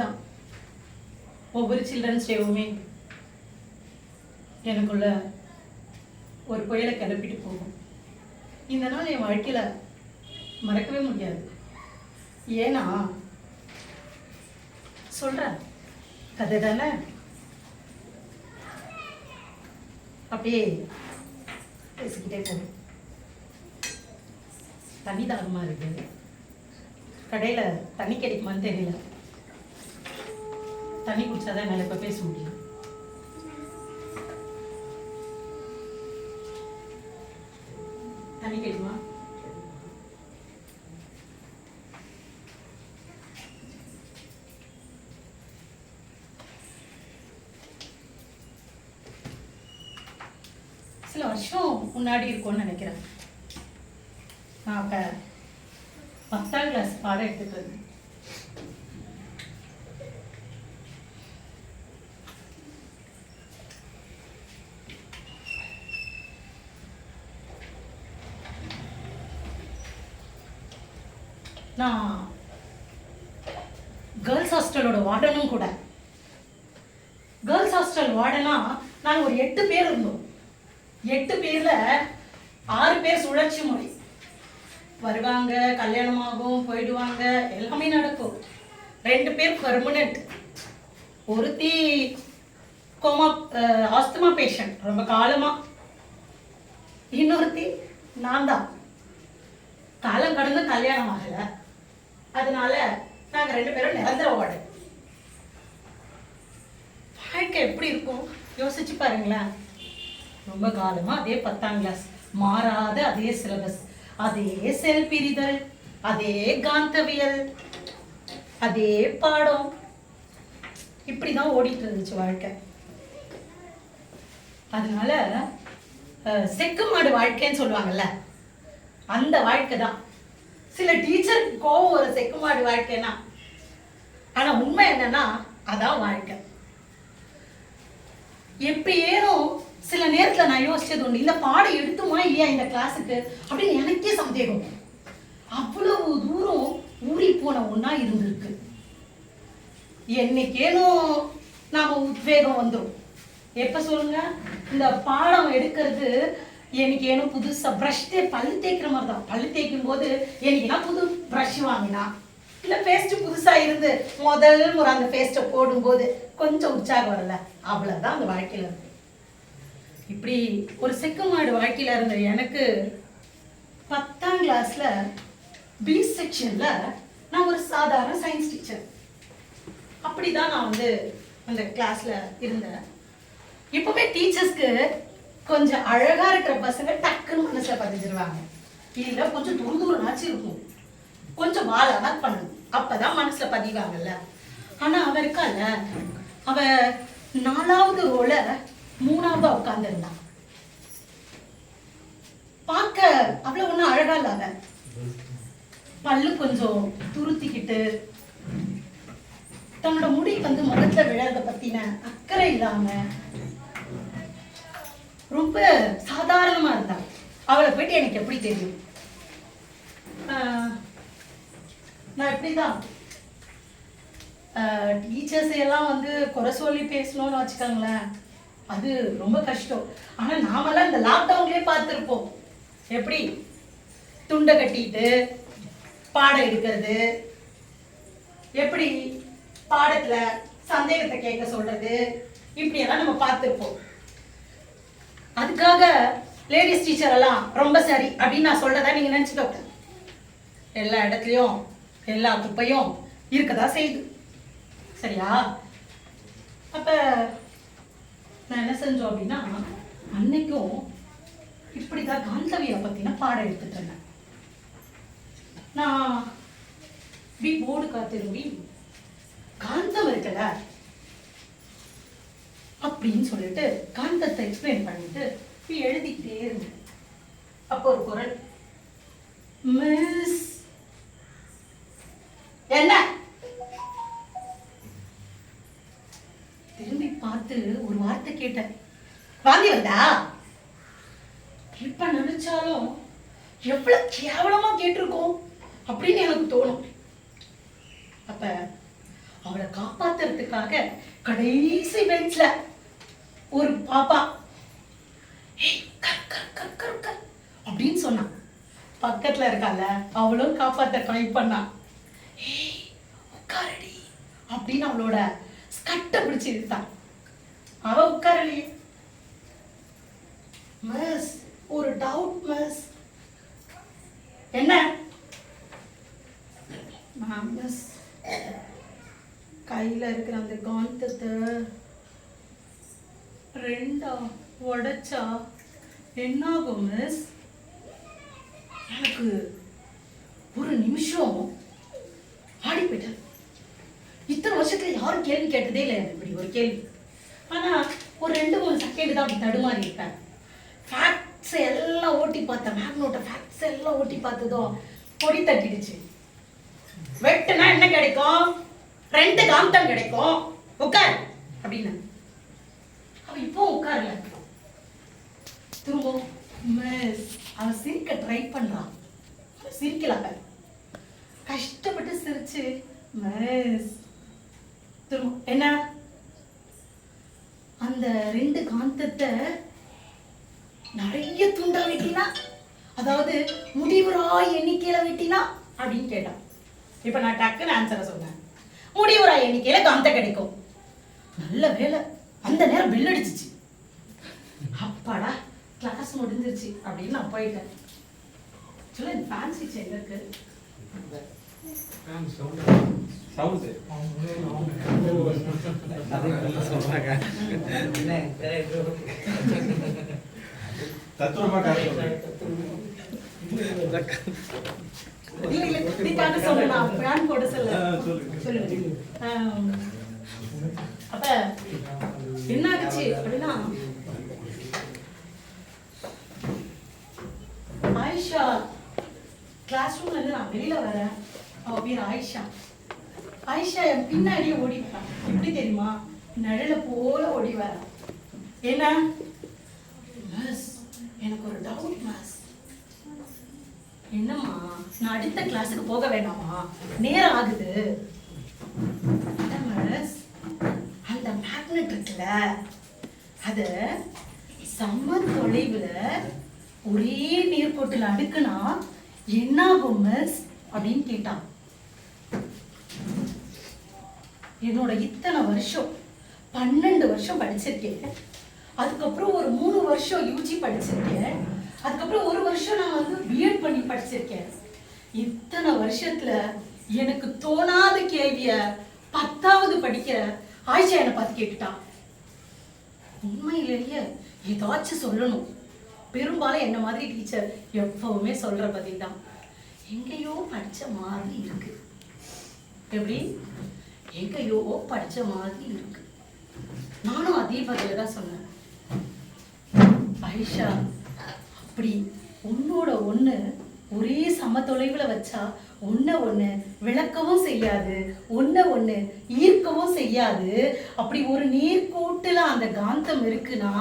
தான் ஒவ்வொரு சில்ட்ரன்ஸ் டேவுமே எனக்குள்ள ஒரு புயலை கிளப்பிட்டு போகும். இந்த நாள் என் வாழ்க்கையில் மறக்கவே முடியாது. ஏன்னா சொல்கிறேன் கதை தானே? அப்படியே பேசிக்கிட்டே போகும். தண்ணி தாகமாக இருக்குது கடையில் தண்ணி கிடைக்குமான்னு தெரியல. தண்ணி குடிச்சாதான் என்னால் இப்போ பேச முடியும். தண்ணி கேட்குமா சில வருஷம் முன்னாடி இருக்கும்னு நினைக்கிறேன். நான் பத்தாம் கிளாஸ் பாடம் எடுத்துட்டு நான் கேர்ள்ஸ் ஹாஸ்டலோட வார்டனும் கூட. கேர்ள்ஸ் ஹாஸ்டல் வார்டனா நாங்கள் ஒரு எட்டு பேர் இருந்தோம். எட்டு பேர்ல ஆறு பேர் சுழற்சி முறை. வருவாங்க கல்யாணமாகும் போயிடுவாங்க எல்லாமே நடக்கும். ரெண்டு பேர் பர்மனெண்ட் ஒருத்தி கோமா ஆஸ்துமா பேஷண்ட் ரொம்ப காலமா. இன்னொருத்தி நான் தான். காலம் கடந்து கல்யாணம் ஆகலை. அதனால நாங்க ரெண்டு பேரும் நிரந்தர ஓட வாழ்க்கை எப்படி இருக்கும்? யோசிச்சு பாருங்களேன். ரொம்ப காலமா அதே பத்தாம் கிளாஸ் மாறாத அதே சிலபஸ் அதே செல் பிரிதல். அதே காந்தவியல். அதே பாடம். இப்படிதான் ஓடிட்டு இருந்துச்சு வாழ்க்கை. அதனால செக்கு மாடு வாழ்க்கைன்னு சொல்லுவாங்கல்ல அந்த வாழ்க்கை தான் சில டீச்சருக்கு கோவம் ஒரு செக்குமாடு வாழ்க்கைனா ஆனா உண்மை என்னன்னா அதான் வாழ்க்கை. எப்ப ஏறும் சில நேரத்துல நான் யோசிச்சது உண்டு இந்த பாடம் எடுத்துமா இல்லையா இந்த கிளாஸுக்கு அப்படின்னு எனக்கே சந்தேகம். அவ்வளவு தூரம் ஊறி போன ஒண்ணா இருந்திருக்கு. என்னைக்கேனும் நாம உத்வேகம் வந்துடும் எப்ப சொல்லுங்க? இந்த பாடம் எடுக்கிறது எனக்கு ஏனும் புதுசா ப்ரஷ் தே பல்லு தேய்க்கிற மாதிரி தான் பல்லு தேய்க்கும் போது எனக்குனா புது ப்ரஷ் வாங்கினா இல்ல பேஸ்ட் புதுசா இருந்து முதல் ஒரு அந்த பேஸ்ட்டை போடும்போது கொஞ்சம் உற்சாகம் வரல அவ்வளவுதான் அந்த வாழ்க்கையில இருக்கு இப்படி ஒரு செக்கு மாடு வாழ்க்கையில இருந்த எனக்கு பத்தாம் கிளாஸ்ல பி செக்ஷன்ல நான் ஒரு சாதாரண சயின்ஸ் டீச்சர் அப்படிதான் நான் வந்து அந்த கிளாஸ்ல இருந்தேன். எப்பவுமே டீச்சர்ஸ்க்கு கொஞ்சம் அழகா இருக்கிற பசங்க டக்குன்னு மனசுல பதிஞ்சிருவாங்க. இல்ல கொஞ்சம் துரு துருனாச்சும் இருக்கும். கொஞ்சம் வாழதான் பண்ணணும். அப்பதான் மனசுல பதிவாங்கல்ல. ஆனா அவ இருக்கால அவ நாலாவது ரோல மூணாவது உட்கார்ந்துருந்தான். பார்க்க அவ்வளவு ஒண்ணும் அழகா இல்லாத அவ பல்லு கொஞ்சம் துருத்திக்கிட்டு தன்னோட முடி வந்து முகத்துல விழறத பத்தின அக்கறை இல்லாம ரொம்ப சாதாரணமா இருந்தாள் அவளை போயிட்டு எனக்கு எப்படி தெரியும்? ஆஹ், நான் எப்படிதான் டீச்சர்ஸ் எல்லாம் வந்து குறை சொல்லி பேசணும்னு வச்சுக்கோங்களேன். அது ரொம்ப கஷ்டம். ஆனா நாமெல்லாம் இந்த லாக்டவுன்லயே பார்த்துருப்போம். எப்படி? துண்டை கட்டிட்டு பாடம் எடுக்கிறது. எப்படி? பாடத்துல சந்தேகத்தை கேட்க சொல்றது. இப்படியெல்லாம் நம்ம பார்த்துருப்போம். அதுக்காக லேடிஸ் டீச்சர் எல்லாம் ரொம்ப சரி அப்படின்னு நான் சொல்றதா நீங்க நினைச்சுக்கோங்க. எல்லா இடத்துலயும் எல்லா குப்பையும் இருக்கதா செய்யுது. சரியா? அப்ப நான் என்ன செஞ்சோம் அப்படின்னா அன்னைக்கும் இப்படிதான் காந்தவியை பத்தின பாடம் எடுத்துட்டு இருந்தேன். நான் பி போர்டு காத்திரும்பி காந்தம் இருக்குல்ல அப்படின்னு சொல்லிட்டு காந்தத்தை எக்ஸ்பிளைன் பண்ணிட்டு இப்படி எழுதிக்கிட்டே இருந்தேன். அப்போ ஒரு குரல். மிஸ். என்ன? திரும்பி பார்த்து ஒரு வார்த்தை கேட்டேன். வாந்தி வந்தா? இப்ப நினைச்சாலும் எவ்வளவு கேவலமா கேட்டிருக்கோம் அப்படின்னு எனக்கு தோணும். அப்ப அவளை காப்பாத்துறதுக்காக கடைசி பெஞ்ச்ல ஒரு பாப்பா. அப்படின்னு சொன்னான் பக்கத்துல இருக்கால அவளும் காப்பாத்த ட்ரை பண்ணா. உட்காரடி அப்படின்னு அவளோட ஸ்கட்டை பிடிச்சி இழுத்தான் அவ உட்காரலையே மிஸ் ஒரு டவுட் மிஸ் என்ன? மிஸ் கையில் இருக்கிற அந்த காந்தத்தை ரெண்டா உடைச்சா என்னாகும் மிஸ் எனக்கு ஒரு நிமிஷம் ஆடி போயிட்டேன் இத்தனை வருஷத்துல யாரும் கேள்வி கேட்டதே இல்லை எனக்கு இப்படி ஒரு கேள்வி. ஆனா ஒரு ரெண்டு மூணு செகண்ட் தான் அப்படி தடுமாறி இருப்பேன். ஃபேக்ட்ஸ் எல்லாம் ஓட்டி பார்த்தேன். மேக்னோட்ட ஃபேக்ட்ஸ் எல்லாம் ஓட்டி பார்த்ததும் பொடி தட்டிடுச்சு. வெட்டுனா என்ன கிடைக்கும்? ரெண்டு காந்தம் கிடைக்கும். உட்கார். அப்படின்னு. அவ இப்போ உட்கார்ல திரும்பவும். மிஸ். அவன் சிரிக்க ட்ரை பண்றான் சிரிக்கல கஷ்டப்பட்டு சிரிச்சு மிஸ். திரும்ப என்ன? அந்த ரெண்டு காந்தத்தை நிறைய துண்டா வெட்டினா அதாவது முடிவுரா எண்ணிக்கையில வெட்டினா அப்படின்னு கேட்டான் இப்ப நான் டக்குன்னு ஆன்சரை சொன்னேன் முடிவுரா எண்ணிக்கையில காந்தம் கிடைக்கும். நல்ல வேலை அந்த நேரம் பில் அடிச்சிச்சு. அப்பாடா கிளாஸ் முடிஞ்சிருச்சு அப்படின்னு நான் போயிட்டேன். சொல்ல ஃபேன்சி செயின் இருக்கு. தத்துவமா. அப்ப என்ன ஆகுச்சு அப்படின்னா ஆயிஷா கிளாஸ் ரூம்ல இருந்து நான் வெளியில வரேன் அவ பேர் ஆயிஷா. ஆயிஷா என் பின்னாடியே ஓடி வரான் எப்படி தெரியுமா? நிழல போல ஓடி வரா என்ன? மிஸ் எனக்கு ஒரு டவுட் மிஸ் என்னம்மா? நான் அடுத்த கிளாஸுக்கு போக வேண்டாமா நேரம் ஆகுது. அந்த மேக்னெட் இருக்குல்ல அத சம தொலைவுல ஒரே நீர்க்கோட்டுல அடுக்குனா என்ன ஆகும் மிஸ் அப்படின்னு கேட்டான். என்னோட இத்தனை வருஷம் பன்னெண்டு வருஷம் படிச்சிருக்கேன். அதுக்கப்புறம் ஒரு மூணு வருஷம் யூஜி படிச்சிருக்கேன். அதுக்கப்புறம் ஒரு வருஷம் நான் வந்து பிஎட் பண்ணி படிச்சிருக்கேன். இத்தனை வருஷத்துல எனக்கு தோணாத கேள்விய பத்தாவது படிக்கிற ஆயிஷா என்னை பார்த்து கேட்டுட்டான். உண்மையிலேயே ஏதாச்சும் சொல்லணும். பெரும்பாலும் என்ன மாதிரி டீச்சர் எப்பவுமே சொல்ற பதில் தான். எங்கேயோ படிச்ச மாதிரி இருக்கு. எப்படி? எங்கேயோ படிச்ச மாதிரி இருக்கு. நானும் அதே பதில தான் சொன்னேன். ஐஷா அப்படி உன்னோட ஒண்ணு ஒரே சம தொலைவுல வச்சா ஒன்ன ஒண்ணு விளக்கவும் செய்யாது ஒன்ன ஒண்ணு ஈர்க்கவும் செய்யாது. அப்படி ஒரு நீர்கூட்டுல அந்த காந்தம் இருக்குன்னா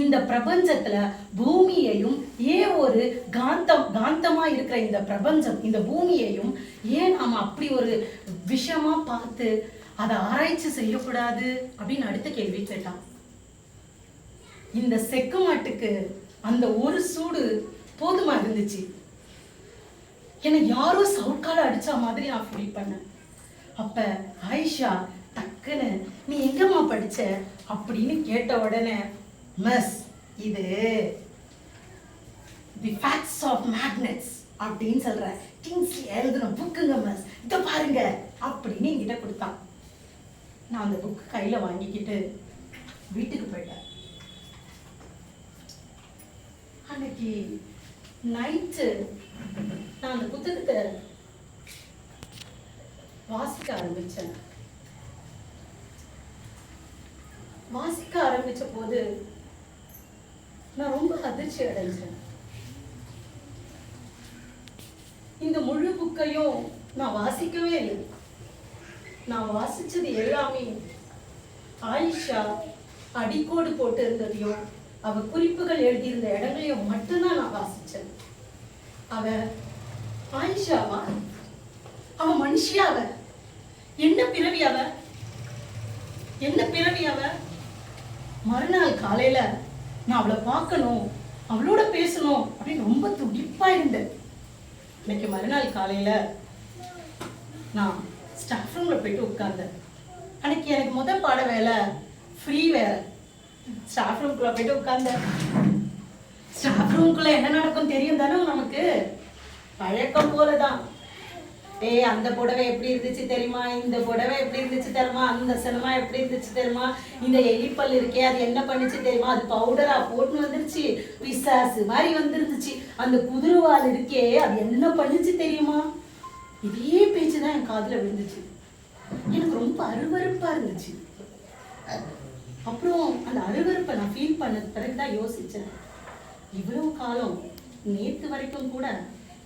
இந்த பிரபஞ்சத்துல பூமியையும் ஏன் ஒரு காந்தம் காந்தமா இருக்கிற இந்த பிரபஞ்சம் இந்த பூமியையும் ஏன் நாம அப்படி ஒரு விஷமா பார்த்து அதை ஆராய்ச்சி செய்யக்கூடாது அப்படின்னு அடுத்த கேள்வி கேட்டான். இந்த செக்கு மாட்டுக்கு அந்த ஒரு சூடு போதுமா இருந்துச்சு? என்னை யாரோ சவுக்கால அடிச்ச மாதிரி நான் ஃபீல் பண்ணேன். அப்ப ஆயிஷா டக்குன்னு நீ எங்கம்மா படிச்ச? அப்படின்னு கேட்ட உடனே மிஸ் இது தி ஃபேக்ட்ஸ் ஆஃப் மேக்னெட்ஸ் அப்படின்னு சொல்ற கிங்ஸ்லி எழுதுன புக்குங்க மிஸ் இதை பாருங்க அப்படின்னு என்கிட்ட கொடுத்தான் நான் அந்த புக்கு கையில வாங்கிக்கிட்டு வீட்டுக்கு போயிட்டேன். அன்னைக்கு நைட்டு நான் அந்த புத்தகத்தை வாசிக்க ஆரம்பிச்சேன். வாசிக்க ஆரம்பிச்ச போது நான் ரொம்ப அதிர்ச்சி அடைஞ்சேன். இந்த முழு புக்கையும் நான் வாசிக்கவே இல்லை. நான் வாசிச்சது எல்லாமே ஆயிஷா அடிக்கோடு போட்டு இருந்ததையும் அவ குறிப்புகள் எழுதியிருந்த இடங்களையும் மட்டும்தான் நான் வாசிச்சேன். அவ ஆயிஷாவா? அவ மனுஷியா அவ என்ன பிறவி அவ? என்ன பிறவி அவ? மறுநாள் காலையில நான் அவளை பார்க்கணும் அவளோட பேசணும் அப்படின்னு ரொம்ப துடிப்பா இருந்தேன். இன்னைக்கு மறுநாள் காலையில நான் ஸ்டாஃப் ரூம்ல போயிட்டு உட்கார்ந்தேன். அன்னைக்கு எனக்கு முதல் பாட வேலை ஃப்ரீ வேலை ஸ்டாஃப் ரூம்குள்ள போயிட்டு உட்கார்ந்தேன். ஸ்டாஃப் ரூம்குள்ள என்ன நடக்கும் தெரியும் தானே நமக்கு? பழக்கம் போலதான். ஏய் அந்த புடவை எப்படி இருந்துச்சு தெரியுமா? இந்த புடவை எப்படி இருந்துச்சு தெரியுமா? அந்த சினிமா எப்படி இருந்துச்சு தெரியுமா? இந்த எலிப்பல் இருக்கே அது என்ன பண்ணுச்சு தெரியுமா? அது பவுடரா போட்டு வந்துருச்சு. பிசாசு மாதிரி வந்துருந்துச்சு. அந்த குதிரவால் இருக்கே அது என்ன பண்ணுச்சு தெரியுமா? இதே பேச்சு தான் என் காதுல விழுந்துச்சு. எனக்கு ரொம்ப அருவருப்பா இருந்துச்சு. அப்புறம் அந்த அருவருப்பை நான் ஃபீல் பண்ண பிறகுதான் யோசிச்சேன். இவ்வளவு காலம் நேத்து வரைக்கும் கூட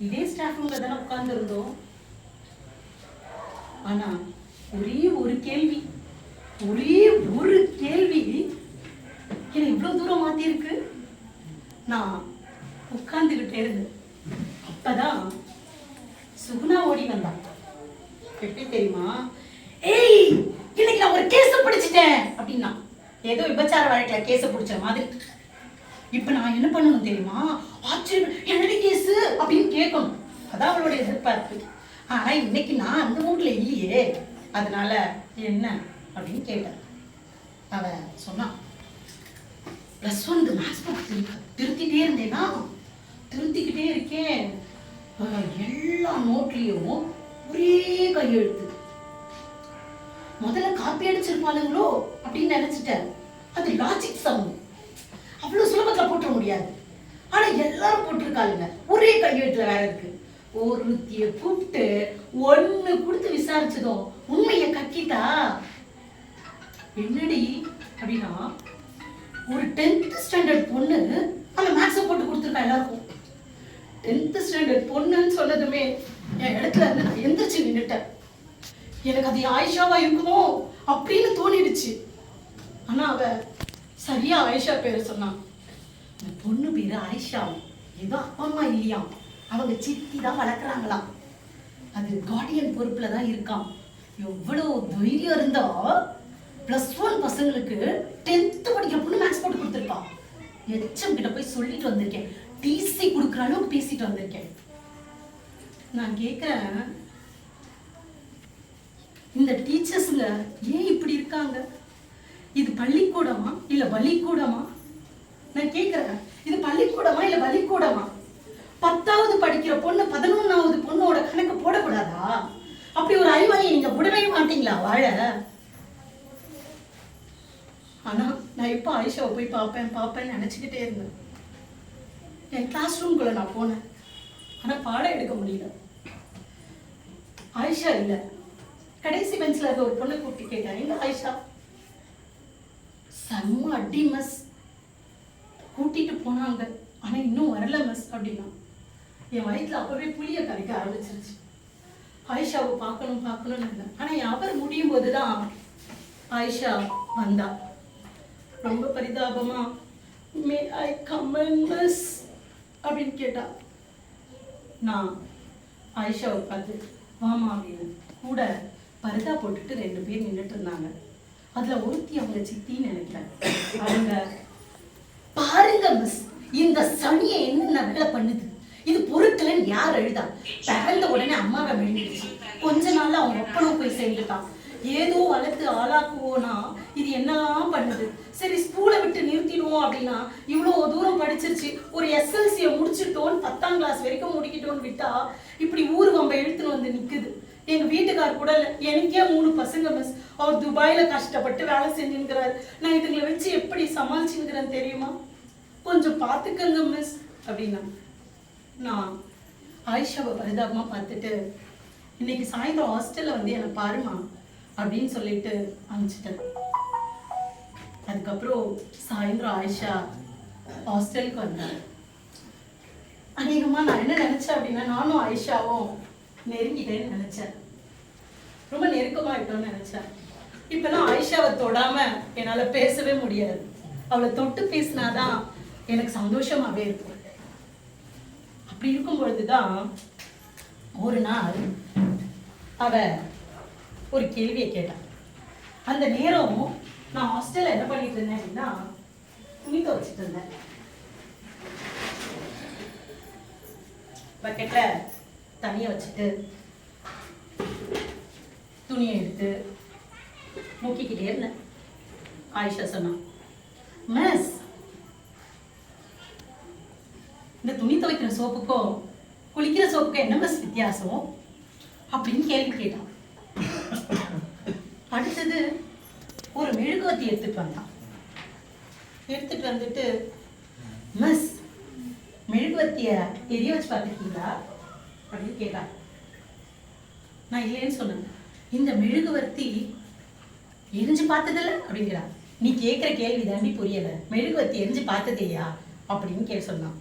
இதே ஸ்டாஃப் ரூம்ல தானே உட்கார்ந்துருந்தோம். ஆனா ஒரே ஒரு கேள்வி ஒரே ஒரு கேள்வி என்னை இவ்வளவு தூரம் மாத்திருக்கு நான் உட்கார்ந்துகிட்டே இருந்தேன் அப்பதான் சுகுணா ஓடி வந்தான் எப்படி தெரியுமா ஏய் இன்னைக்கு நான் ஒரு கேஸ் பிடிச்சிட்டேன் அப்படின்னா ஏதோ விபச்சார வழக்குல பிடிச்ச மாதிரி. இப்ப நான் என்ன பண்ணணும் தெரியுமா? ஆச்சரியம். என்னடி கேஸ் அப்படின்னு கேட்கணும். அதான் அவளுடைய எதிர்பார்ப்பு ஆனா இன்னைக்கு நான் அந்த மூட்ல இல்லையே. அதனால என்ன அப்படின்னு கேட்டேன். அவ சொன்னான் ப்ளஸ் ஒன் மேத்ஸ் புக் திருத்திட்டே இருந்தேனா? திருத்திக்கிட்டே இருக்கேன். எல்லா நோட்லேயும் ஒரே கையெழுத்து முதல்ல காப்பி அடிச்சிருப்பாளுங்களோ? அப்படின்னு நினைச்சிட்டேன். அது லாஜிக் சவுண்ட் அவ்வளோ சுலபத்தில் போட்டுற முடியாது. ஆனால் எல்லாரும் போட்டிருக்காளுங்க. ஒரே கையெழுத்துல வேற இருக்கு. ஒருத்திய கூப்பிட்டு ஒண்ணு கொடுத்து விசாரிச்சதும் உண்மையை கக்கிட்டா என்னடி அப்படின்னா ஒரு டென்த் ஸ்டாண்டர்ட் பொண்ணு அந்த மேக்ஸை போட்டு கொடுத்துருக்கா எல்லாருக்கும். டென்த் ஸ்டாண்டர்ட் பொண்ணுன்னு சொன்னதுமே என் இடத்துல இருந்து நான் எந்திரிச்சு நின்றுட்டேன் எனக்கு அது ஆயிஷாவா இருக்குமோ அப்படின்னு தோணிடுச்சு. ஆனா அவ சரியா ஆயிஷா பேர் சொன்னான் இந்த பொண்ணு பேரு ஆயிஷா. ஏதோ அப்பா அம்மா இல்லையாம் அவங்க சித்தி தான் வளர்க்குறாங்களாம் அது கார்டியன் பொறுப்புல தான் இருக்கான் எவ்வளவு தைரியம் இருந்தா ப்ளஸ் ஒன் பசங்களுக்கு டென்த்து படிக்கிற பொண்ணு மேக்ஸ் போட்டு கொடுத்துருக்கான் எச்சம் HM கிட்ட போய் சொல்லிட்டு வந்திருக்கேன். டிசி கொடுக்குற அளவுக்கு பேசிட்டு வந்திருக்கேன். நான் கேட்குறேன் இந்த டீச்சர்ஸுங்க ஏன் இப்படி இருக்காங்க? இது பள்ளிக்கூடமா இல்ல பள்ளிக்கூடமா நான் கேக்குறேன். இது பள்ளிக்கூடமா இல்ல பள்ளிக்கூடமா பத்தாவது படிக்கிற பொண்ணு பதினொன்னாவது பொண்ணோட கணக்கு போடக்கூடாதா? அப்படி ஒரு அறிவாளியை நீங்க விடவே மாட்டீங்களா? வாழ. ஆனா நான் இப்போ ஆயிஷாவை போய் பார்ப்பேன் பார்ப்பேன்னு நினச்சிக்கிட்டே இருந்தேன். என் கிளாஸ் ரூம்குள்ள நான் போனேன். ஆனா பாடம் எடுக்க முடியல. ஆயிஷா இல்ல. கடைசி பெஞ்சில் இருக்க ஒரு பொண்ணை கூப்பிட்டு கேட்டேன். எங்க ஆயிஷா? செம்ம அடி மிஸ் கூட்டிட்டு போனாங்க. ஆனா இன்னும் வரல மிஸ் அப்படின்னா. என் வயிற்றுல அப்பவே புளிய கரைக்க ஆரம்பிச்சிருச்சு. ஆயிஷாவை பார்க்கணும் பார்க்கணும்னு இருந்தேன். ஆனா அவர் முடியும் போதுதான் ஆயிஷா வந்தா. ரொம்ப பரிதாபமா மே ஐ கமன் மிஸ் அப்படின்னு கேட்டா நான் ஆயிஷாவை பார்த்து வாமா அப்படின்னு கூட பரிதா போட்டுட்டு ரெண்டு பேர் நின்றுட்டு இருந்தாங்க. அதுல ஒருத்தி அவங்க சித்தின்னு நினைக்கிறேன். அவங்க பாருங்க மிஸ் இந்த சனியை என்ன நல்லா பண்ணுது? இது பொருட்கள்னு யார் எழுதா பிறந்த உடனே அம்மாவை விழுந்துருச்சு கொஞ்ச நாள்ல அவங்க ஒப்பனும் போய் சேர்ந்துட்டான். ஏதோ வளர்த்து ஆளாக்குவோனா இது என்னலாம் பண்ணுது? சரி ஸ்கூலை விட்டு நிறுத்திடுவோம் அப்படின்னா இவ்வளோ தூரம் படிச்சிருச்சு. ஒரு எஸ்எல்சியை முடிச்சிட்டோன்னு பத்தாம் கிளாஸ் வரைக்கும் முடிக்கிட்டோன்னு விட்டா இப்படி ஊர் வம்ப எழுத்துன்னு வந்து நிக்குது. எங்க வீட்டுக்கார் கூட இல்ல. எனக்கே மூணு பசங்க மிஸ் அவர் துபாயில கஷ்டப்பட்டு வேலை செஞ்சுங்கிறார் நான் இதுங்களை வச்சு எப்படி சமாளிச்சுங்கிறேன் தெரியுமா? கொஞ்சம் பார்த்துக்கங்க மிஸ் அப்படின்னா நான் ஆயிஷாவை பரிதாபமா பார்த்துட்டு இன்னைக்கு சாயந்தரம் ஹாஸ்டல்ல வந்து என்னை பாருமா அப்படின்னு சொல்லிட்டு அனுப்பிச்சிட்டேன். அதுக்கப்புறம் சாயந்தரம் ஆயிஷா ஹாஸ்டலுக்கு வந்தேன் அநேகமா நான் என்ன நினைச்சேன் அப்படின்னா நானும் ஆயிஷாவும் நெருங்கிட்டேன்னு நினைச்சேன். ரொம்ப நெருக்கமாயிட்டோம்னு நினைச்சேன். இப்பெல்லாம் ஆயிஷாவை தொடாம என்னால பேசவே முடியாது. அவளை தொட்டு பேசினாதான் எனக்கு சந்தோஷமாவே இருக்கும். அப்படி இருக்கும் பொழுதுதான் ஒரு நாள் அவ ஒரு கேள்வியை கேட்டான் அந்த நேரம் நான் ஹாஸ்டல்ல என்ன பண்ணிட்டு இருந்தேன் அப்படின்னா துணி துவைச்சிட்டு இருந்தேன். பக்கெட்ல தண்ணியை வச்சுட்டு துணியை எடுத்து முக்கிக்கிட்டே இருந்தேன். ஆயிஷா சொன்னான் மிஸ் இந்த துணி துவைக்கிற சோப்புக்கும் குளிக்கிற சோப்புக்கும் என்ன மிஸ் வித்தியாசம்? அப்படின்னு கேள்வி கேட்டான். அடுத்தது ஒரு மெழுகுவத்தி எடுத்துட்டு வந்தான். எடுத்துட்டு வந்துட்டு மிஸ் மெழுகுவத்திய எரிய வச்சு பார்த்துருக்கீங்களா? அப்படின்னு கேட்டார். நான் இல்லைன்னு சொன்னேன். இந்த மெழுகுவர்த்தி எரிஞ்சு பார்த்ததில்ல? அப்படிங்கிறார். நீ கேட்குற கேள்வி தாண்டி புரியல. மெழுகுவர்த்தி எரிஞ்சு பார்த்ததையா? அப்படின்னு கேள்வி சொன்னான்.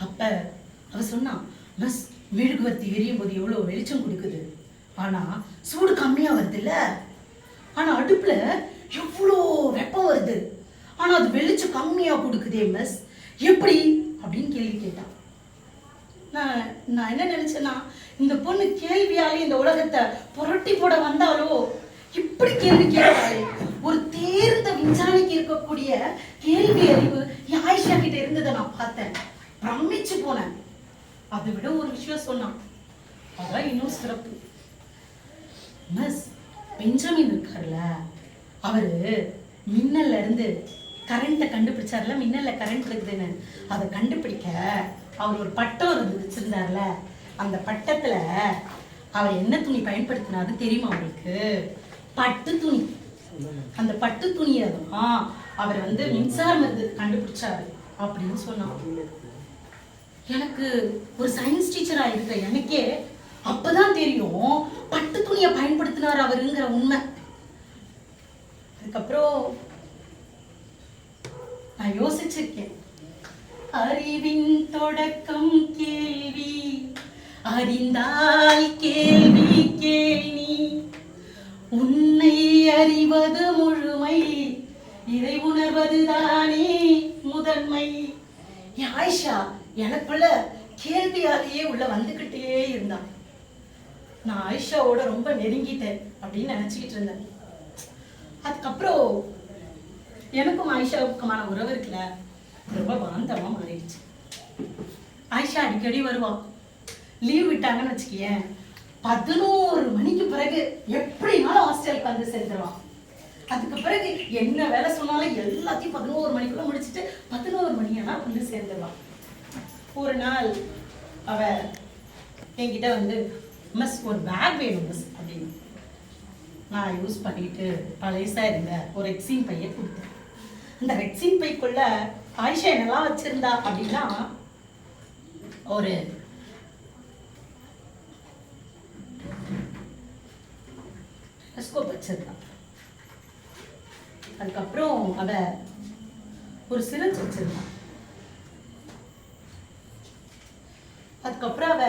அப்ப அவ சொன்னான் மிஸ் மெழுகுவர்த்தி எரியும் போது எவ்வளோ வெளிச்சம் கொடுக்குது? ஆனா சூடு கம்மியா வருதுல்ல? ஆனா அடுப்புல எவ்வளோ வெப்பம் வருது? ஆனா அது வெளிச்சம் கம்மியா கொடுக்குதே மிஸ். எப்படி? அப்படின்னு கேள்வி கேட்டான். நான் நான் என்ன நினைச்சேன்னா இந்த பொண்ணு கேள்வியாலே இந்த உலகத்தை புரட்டி போட வந்தாலோ இப்படி கேள்வி கேட்பாளே. ஒரு தேர்ந்த விஞ்ஞானிக்கு இருக்கக்கூடிய கேள்வி அறிவு ஆயிஷா கிட்ட இருந்ததை நான் பார்த்தேன். பிரமிச்சு போனேன். அதை விட ஒரு விஷயம் சொன்னான். அதான் இன்னும் சிறப்பு. மிஸ் பெஞ்சமின் இருக்கார்ல அவரு மின்னல்ல இருந்து கரண்ட்டை கண்டுபிடிச்சார்ல மின்னல்ல கரண்ட் இருக்குதுன்னு. அதை கண்டுபிடிக்க அவர் ஒரு பட்டம் இருந்து வச்சிருந்தார்ல அந்த பட்டத்துல அவர் என்ன துணி பயன்படுத்தினாரு தெரியுமா அவருக்கு பட்டு துணி. அந்த பட்டு துணியை தான் அவர் வந்து மின்சாரம் இருந்து கண்டுபிடிச்சாரு அப்படின்னு சொன்னார் எனக்கு ஒரு சயின்ஸ் டீச்சரா இருக்கிற எனக்கே அப்பதான் தெரியும் பட்டு துணியை பயன்படுத்தினார் அவருங்கிற உண்மை. அதுக்கப்புறம் நான் யோசிச்சிருக்கேன். அறிவின் தொடக்கம் கேள்வி. அறிந்தால் கேள்வி கேள்வி. உன்னை அறிவது முழுமை. இதை உணர்வதுதானே முதன்மை. ஆயிஷா எனக்குள்ள கேள்வியாலேயே உள்ள வந்துகிட்டே இருந்தான். நான் ஆயிஷாவோட ரொம்ப நெருங்கிட்டேன் அப்படின்னு நினைச்சுக்கிட்டு இருந்தேன். அதுக்கப்புறம் எனக்கும் ஆயிஷாவுக்குமான உறவு இருக்குல்ல. ரொம்ப பாந்தமா மாறிடுச்சு. ஆயிஷா அடிக்கடி வருவான் லீவ் விட்டாங்கன்னு வச்சுக்கியேன் பதினோரு மணிக்கு பிறகு எப்படினாலும் ஹாஸ்டலுக்கு வந்து சேர்ந்துருவான் அதுக்கு பிறகு என்ன வேலை சொன்னாலும் எல்லாத்தையும் பதினோரு மணிக்குள்ள முடிச்சுட்டு பதினோரு மணியெல்லாம் வந்து சேர்ந்துருவான் ஒரு நாள் அவ என்கிட்ட வந்து மிஸ் ஒரு பேக் வேணும் மிஸ் அப்படின்னு. நான் யூஸ் பண்ணிட்டு பழையசா இருந்த ஒரு ரெக்ஸின் பையை கொடுத்தேன். அந்த ரெக்ஸின் பைக்குள்ள ஆயிஷா என்னெல்லாம் வச்சிருந்தா அப்படின்னா ஒரு டெலஸ்கோப் வச்சிருந்தா. அதுக்கப்புறம் அவ ஒரு சிரஞ்ச் வச்சிருந்தான் அதுக்கப்புறம் அவ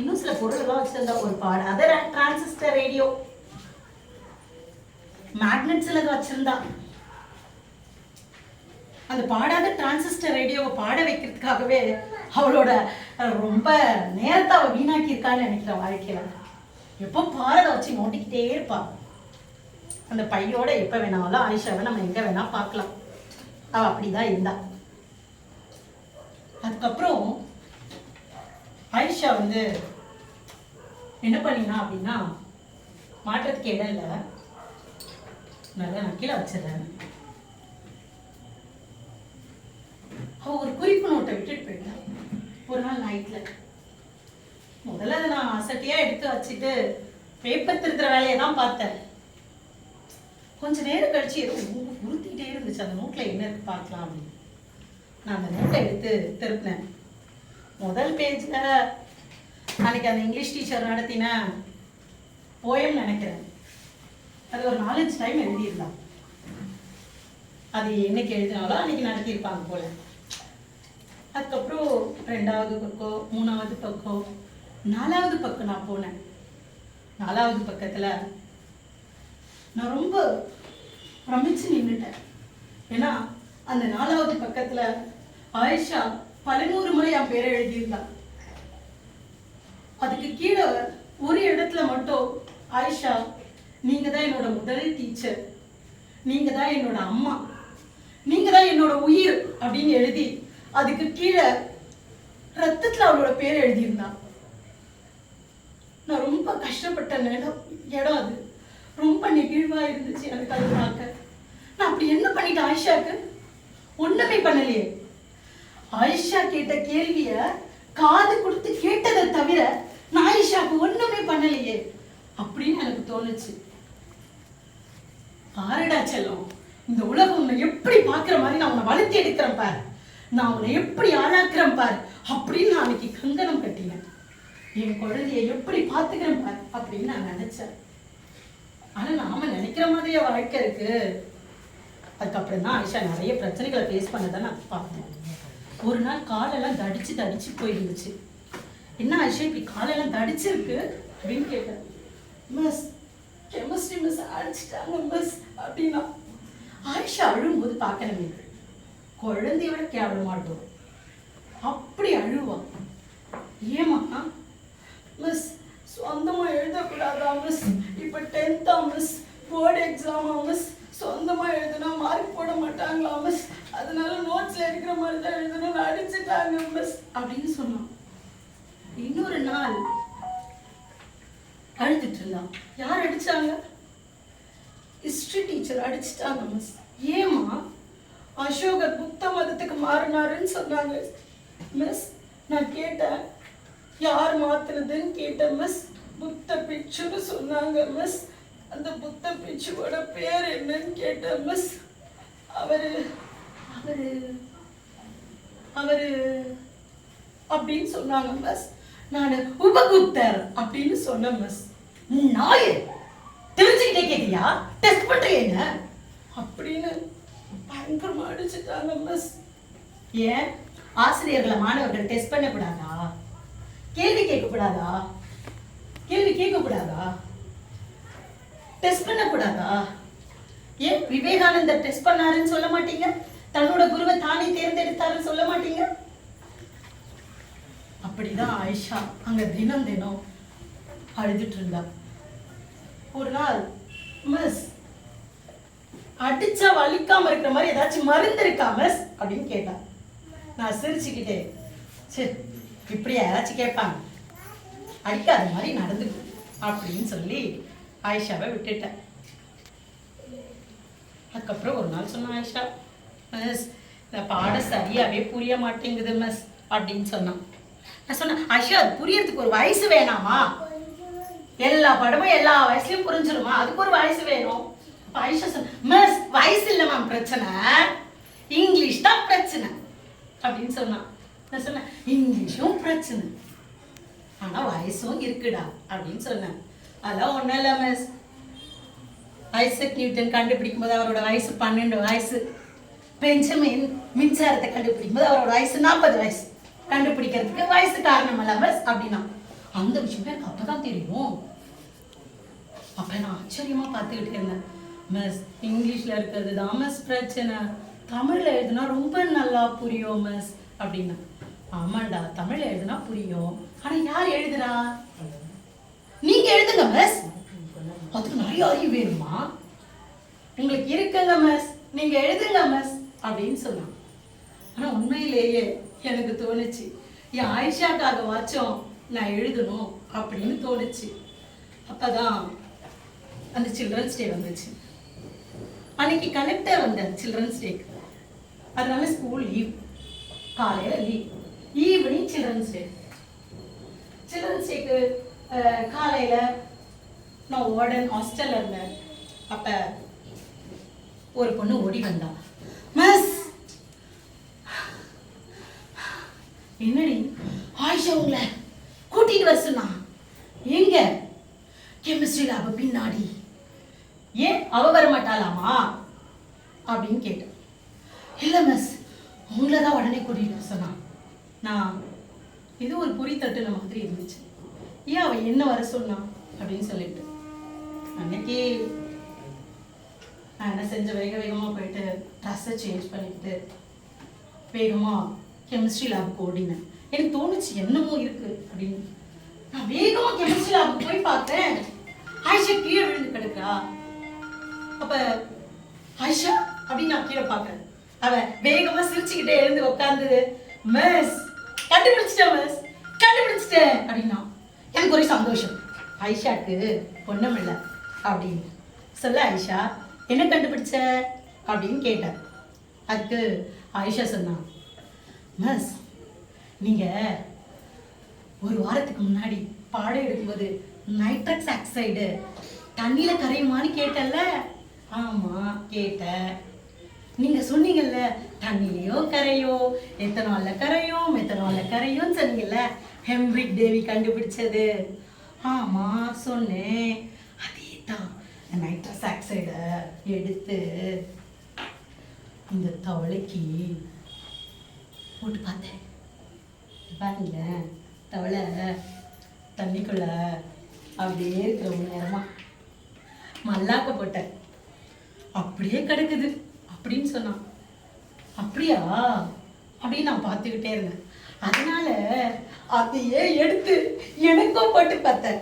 இன்னும் சில பொருள்லாம் வச்சிருந்தா. ஒரு பாட அதர் டிரான்சிஸ்டர் ரேடியோ மேக்னெட் சிலது வச்சிருந்தா. அந்த பாடாத டிரான்சிஸ்டர் ரேடியோவை பாட வைக்கிறதுக்காகவே அவளோட ரொம்ப நேரத்தை அவள் வீணாக்கியிருக்கான்னு நினைக்கிறேன் வாழ்க்கையில். எப்போ பாரத வச்சு நோண்டிக்கிட்டே இருப்பாள் அந்த பையோட எப்போ வேணாலும் ஆயிஷாவை நம்ம எங்கே வேணால் பார்க்கலாம். அவ அப்படிதான் இருந்தா. அதுக்கப்புறம் ஆயிஷா வந்து என்ன பண்ணினா அப்படின்னா மாற்றத்துக்கு இடம் இல்லை நல்லா நான் கீழே வச்சிடுறேன். அவ ஒரு குறிப்பு நோட்டை விட்டுட்டு போயிட்டான் ஒரு நாள் நைட்ல முதல்ல அதை நான் அசட்டியா எடுத்து வச்சுட்டு பேப்பர் திருத்துற வேலையை தான் பார்த்தேன். கொஞ்ச நேரம் கழிச்சு ஏதோ உறுத்திட்டே உறுத்திக்கிட்டே இருந்துச்சு. அந்த நோட்டில் என்ன இருக்கு பார்க்கலாம் அப்படின்னு. நான் அந்த நோட்டை எடுத்து திருப்பினேன் முதல் பேஜில் அன்னைக்கு அந்த இங்கிலீஷ் டீச்சர் நடத்தின போயம் நினைக்கிறேன். அது ஒரு நாலஞ்சு டைம் எழுதியிருந்தான். அது என்னைக்கு எழுதினாலோ அன்னைக்கு நடத்தியிருப்பாங்க போல. அதுக்கப்புறம் ரெண்டாவது பக்கம் மூணாவது பக்கம் நாலாவது பக்கம் நான் போனேன். நாலாவது பக்கத்துல நான் ரொம்ப பிரமிச்சு நின்னுட்டேன். ஏன்னா அந்த நாலாவது பக்கத்துல ஆயிஷா பலநூறு முறை என் பேரை எழுதியிருந்தா. அதுக்கு கீழே ஒரு இடத்துல மட்டும் ஆயிஷா நீங்க தான் என்னோட முதல் டீச்சர் நீங்க தான் என்னோட அம்மா. நீங்க தான் என்னோட உயிர் அப்படின்னு எழுதி அதுக்கு கீழே ரத்தத்துல அவளோட பேர் எழுதியிருந்தா. நான் ரொம்ப கஷ்டப்பட்ட இடம் இடம் அது. ரொம்ப நெகிழ்வா இருந்துச்சு எனக்கு அது பார்க்க. நான் அப்படி என்ன பண்ணிட்டேன் ஆயிஷாக்கு? ஒண்ணுமே பண்ணலையே. ஆயிஷா கேட்ட கேள்விய காது கொடுத்து கேட்டதை தவிர நான் ஆயிஷாக்கு ஒண்ணுமே பண்ணலையே அப்படின்னு எனக்கு தோணுச்சு. பாருடா செல்லம் இந்த உலகம் உன்னை எப்படி பாக்குற மாதிரி நான் உன்னை வளர்த்தி எடுக்கிறேன் பாரு. நான் உன்னை எப்படி ஆளாக்குறேன் பார். அப்படின்னு நான் அன்னைக்கு கங்கணம் கட்டினேன். என் குழந்தைய எப்படி பார்த்துக்கிறேன் பார் அப்படின்னு நான் நினைச்சேன். ஆனா நாம நினைக்கிற மாதிரியே வாழ்க்கை இருக்கு. அதுக்கப்புறம் தான் ஆயிஷா நிறைய பிரச்சனைகளை ஃபேஸ் பண்ணதை நான் பார்த்தேன். ஒரு நாள் காலெல்லாம் தடிச்சு தடிச்சு போயிருந்துச்சு. என்ன ஆயிஷா இப்படி காலெல்லாம் தடிச்சிருக்கு அப்படின்னு கேட்டேன். மிஸ் கெமிஸ்ட்ரி மிஸ் அடிச்சிட்டாங்க மிஸ் அப்படின்னா. ஆயிஷா அழும்போது குழந்தையோட கேவலமா இருக்கும். அப்படி அழுவா. ஏமா மிஸ் சொந்தமா எழுதக்கூடாதா மிஸ் இப்போ டென்த்தா மிஸ் போர்டு எக்ஸாமா மிஸ் சொந்தமா எழுதுனா மார்க் போட மாட்டாங்களா மிஸ் அதனால நோட்ஸ்ல இருக்கிற மாதிரி தான் எழுதணும்னு அடிச்சுட்டாங்க மிஸ் அப்படின்னு சொன்னான். இன்னொரு நாள் அழுதுட்டு இருந்தான். யார் அடிச்சாங்க? ஹிஸ்ட்ரி டீச்சர் அடிச்சிட்டாங்க மிஸ் ஏமா அசோகர் புத்த மதத்துக்கு மாறினாருன்னு சொன்னாங்க. மிஸ் நான் கேட்டேன். யார் மாத்துறதுன்னு கேட்டேன் மிஸ். புத்த பிச்சுன்னு சொன்னாங்க மிஸ். அந்த புத்த பிச்சுவோட பேர் என்னன்னு கேட்டேன் மிஸ். அவரு அவரு அவரு அப்படின்னு சொன்னாங்க மிஸ். நான் உபகுப்தர் அப்படின்னு சொன்னேன் மிஸ். நாயே தெரிஞ்சுக்கிட்டே கேட்கியா டெஸ்ட் பண்றீங்க அப்படின்னு பயங்கரமா அடிச்சுட்டாங்க மிஸ் ஏன்? ஆசிரியர்களை மாணவர்கள் டெஸ்ட் பண்ணக்கூடாதா? கேள்வி கேட்கக்கூடாதா? கேள்வி கேட்கக்கூடாதா? டெஸ்ட் பண்ணக்கூடாதா? ஏன் விவேகானந்தர் டெஸ்ட் பண்ணாருன்னு சொல்ல மாட்டீங்க? தன்னோட குருவை தானே தேர்ந்தெடுத்தாருன்னு சொல்ல மாட்டீங்க? அப்படிதான் ஆயிஷா அங்க தினம் தினம் அழுதுட்டு இருந்தா. ஒரு நாள் மிஸ் அடிச்சா வலிக்காம இருக்கிற மாதிரி ஏதாச்சும் மருந்து இருக்கா மிஸ் அப்படின்னு கேட்டா. நான் சிரிச்சுக்கிட்டே சரி இப்படி யாராச்சும் கேட்பாங்க. அடிக்காத மாதிரி நடந்துக்கும் அப்படின்னு சொல்லி ஆயிஷாவை விட்டுட்டேன். அதுக்கப்புறம் ஒரு நாள் சொன்னான் ஆயிஷா மிஸ் இந்த பாடம் சரியாகவே புரிய மாட்டேங்குது மிஸ் அப்படின்னு சொன்னான். நான் சொன்னேன் ஆயிஷா அது புரியறதுக்கு ஒரு வயசு வேணாமா? எல்லா படமும் எல்லா வயசுலையும் புரிஞ்சிருமா? அதுக்கு ஒரு வயசு வேணும். மிஸ் வயசு இல்லை மேம் பிரச்சனை. இங்கிலீஷ் தான் பிரச்சனை. அப்படின்னு சொன்னான். நான் சொன்னேன் இங்கிலீஷும் பிரச்சனை. ஆனா வயசும் இருக்குடா அப்படின்னு சொன்னேன். அதெல்லாம் ஒண்ணும் இல்லை மிஸ் ஐசக் நியூட்டன் கண்டுபிடிக்கும் போது அவரோட வயசு பன்னெண்டு வயசு. பெஞ்சமின் மின்சாரத்தை கண்டுபிடிக்கும் போது அவரோட வயசு நாற்பது வயசு. கண்டுபிடிக்கிறதுக்கு வயசு காரணம் இல்லை மிஸ் அப்படின்னா அந்த விஷயம் எனக்கு அப்பதான் தெரியும். அப்ப நான் ஆச்சரியமா பார்த்துக்கிட்டு இருந்தேன். மிஸ் இங்கிலீஷ்ல இருக்கிறது தான் மிஸ் பிரச்சனை. தமிழ்ல எழுதுனா ரொம்ப நல்லா புரியும் மிஸ் அப்படின்னா. ஆமாண்டா தமிழ்ல எழுதுனா புரியும். ஆனால் யார் எழுதுறா? நீங்க எழுதுங்க மிஸ். அதுக்கு நிறைய அறிவு வேணுமா? உங்களுக்கு இருக்குங்க மிஸ். நீங்க எழுதுங்க மிஸ் அப்படின்னு சொன்னான். ஆனால் உண்மையிலேயே எனக்கு தோணுச்சு என் ஆயிஷாக்காக வாச்சும் நான் எழுதணும் அப்படின்னு தோணுச்சு. அப்பதான் அந்த சில்ட்ரன்ஸ் டே வந்துச்சு. அன்னைக்கு கனெக்டே வந்தேன் சில்ட்ரன்ஸ் டேக்கு அதனால ஸ்கூல் லீவ் காலையில leave evening children's day children's டேக்கு காலையில் நான் வார்டன் ஹாஸ்டலில் இருந்தேன். அப்போ ஒரு பொண்ணு ஓடி வந்தா. மிஸ் என்னடி? ஆயிஷா உங்களை கூட்டிகிட்டு வர சொன்னா. எங்க? கெமிஸ்ட்ரி லேப் பின்னாடி. ஏன் அவ வர மாட்டாளாமா அப்படின்னு கேட்டேன். இல்லை மிஸ் உங்களை தான் உடனே கூட்டிகிட்டு சொன்னான். நான் இது ஒரு பொறி தட்டுன மாதிரி இருந்துச்சு. ஏன் அவன் என்ன வர சொன்னான் அப்படின்னு சொல்லிட்டு. அன்னைக்கு நான் என்ன செஞ்ச வேக வேகமா போயிட்டு ட்ரெஸ்ஸை சேஞ்ச் பண்ணிட்டு வேகமா கெமிஸ்ட்ரி லேபுக்கு ஓடினேன். எனக்கு தோணுச்சு என்னமோ இருக்கு அப்படின்னு. நான் வேகமாக கெமிஸ்ட்ரி லேபுக்கு போய் பார்த்தேன். ஆயிஷா கீழே விழுந்து கிடக்கா அப்ப ஆயிஷா அப்படின்னு நான் கீழே பார்க்கறேன் அவ வேகமா சிரிச்சுக்கிட்டே எழுந்து உட்காந்து மிஸ் கண்டுபிடிச்சிட்டேன் மிஸ் கண்டுபிடிச்சிட்டேன் அப்படின்னா எனக்கு ஒரே சந்தோஷம். ஐஷாக்கு ஒண்ணும் இல்லை அப்படின்னு. சொல்ல ஐஷா என்ன கண்டுபிடிச்ச? அப்படின்னு கேட்டேன். அதுக்கு ஆயிஷா சொன்னான் மிஸ் நீங்க ஒரு வாரத்துக்கு முன்னாடி பாடம் எடுக்கும்போது நைட்ரக்ஸ் ஆக்சைடு தண்ணியில கரையுமான்னு கேட்டல்ல ஆமா கேட்டேன். நீங்க சொன்னீங்கல்ல தண்ணிலையோ கரையோ எத்தனால கரையும் மெத்தனால கரையும் சொன்னீங்கல்ல ஹெம்ரிக் தேவி கண்டுபிடிச்சது. ஆமா சொன்னேன். அதே தான் நைட்ரஸ் ஆக்சைடை எடுத்து இந்த தவளைக்கு போட்டு பார்த்தேன். பாருங்க தவளை தண்ணிக்குள்ள அப்படியே இருக்கிற ரொம்ப நேரமா மல்லாக்க போட்டேன். அப்படியே கிடக்குது அப்படின்னு சொன்னான். அப்படியா? அப்படின்னு நான் பார்த்துக்கிட்டே இருந்தேன். அதனால அதையே எடுத்து எனக்கும் போட்டு பார்த்தேன்.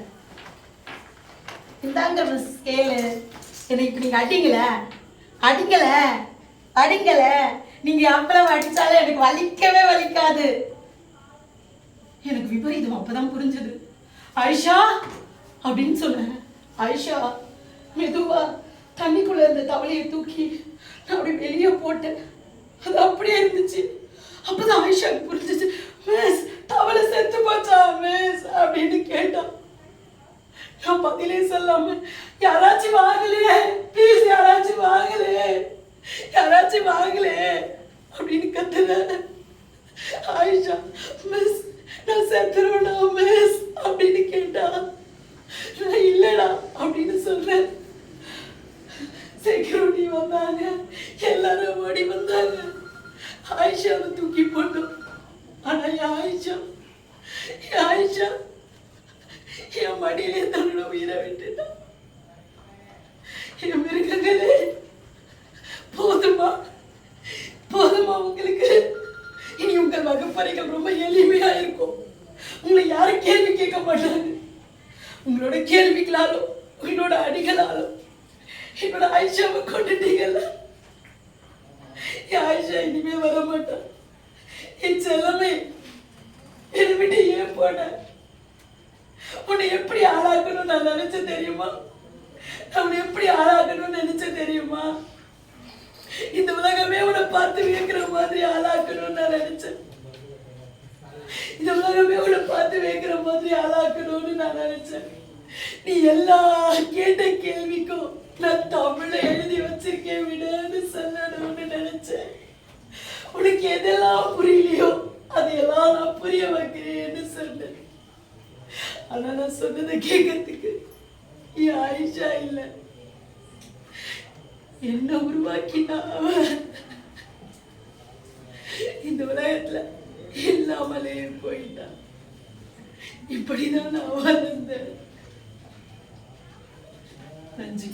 இந்தாங்க மிஸ் கேளு. என்னை இப்ப நீங்கள் அடிங்கள அடிங்கள அடிங்கள நீங்கள் அப்பளம் அடித்தாலும் எனக்கு வலிக்கவே வலிக்காது. எனக்கு விபரீதம் அப்போதான் புரிஞ்சது. ஐஷா! அப்படின்னு சொன்னேன். ஐஷா மெதுவா தண்ணிக்குள்ள இருந்த தவளையை தூக்கி நான் அப்படி வெளியே போட்டேன். அது அப்படியே இருந்துச்சு. அப்பதான் ஆயிஷாக்கு புரிஞ்சிச்சு மிஸ் தவளை செத்து போச்சா மிஸ்? அப்படின்னு கேட்டான். நான் பதிலே சொல்லாம யாராச்சும் வாங்கலையே ப்ளீஸ் யாராச்சும் வாங்கலையே யாராச்சும் வாங்கலையே அப்படின்னு கத்துனேன் ஆயிஷா மிஸ் நான் செத்துருவேனா மிஸ் அப்படின்னு கேட்டா நான் இல்லைடா அப்படின்னு சொல்றேன் செக்யூரிட்டி வந்தாங்க. எல்லாரும் ஓடி வந்தாங்க. ஆயிஷாவை தூக்கி போட்டோம். ஆனா என் ஆயிஷா என் ஆயிஷா என் மடியிலே தன்னோட உயிரை விட்டுட்டான் என் மிருகங்களே போதுமா? போதுமா உங்களுக்கு? இனி உங்கள் வகுப்பறைகள் ரொம்ப எளிமையா இருக்கும். உங்களை யாரும் கேள்வி கேட்க மாட்டாங்க. உங்களோட கேள்விகளாலும் உங்களோட அடிகளாலும் என்னோட ஆயிஷாவை கொண்டுட்டீங்கல்ல? என் ஆயிஷா இனிமே வர மாட்டான் என் செல்லமே என்னை விட்டு ஏன் போன? உன்னை எப்படி ஆளாக்கணும்னு நான் நினைச்ச தெரியுமா? அவனை உன்னை எப்படி ஆளாக்கணும்னு நினைச்ச தெரியுமா? இந்த உலகமே உன்னை பார்த்து வியக்கிற மாதிரி ஆளாக்கணும்னு நான் நினைச்சேன். இந்த உலகமே உன்னை பார்த்து வைக்கிற மாதிரி ஆளாக்கணும்னு நான் நினைச்சேன். நீ எல்லா கேட்ட கேள்விக்கும் நான் தமிழ் எழுதி வச்சிருக்கேன் விடன்னு சொல்லணும்னு நினைச்சேன். உனக்கு எதெல்லாம் புரியலையோ அதையெல்லாம் நான் புரிய வைக்கிறேன்னு சொன்னேன். ஆனா நான் சொன்னதை கேட்கறதுக்கு என் ஆயிஷா இல்லை. என்ன உருவாக்கினா இந்த உலகத்துல இல்லாமலே போயிட்டான் இப்படிதான் நான் வளர்ந்தேன். நன்றி.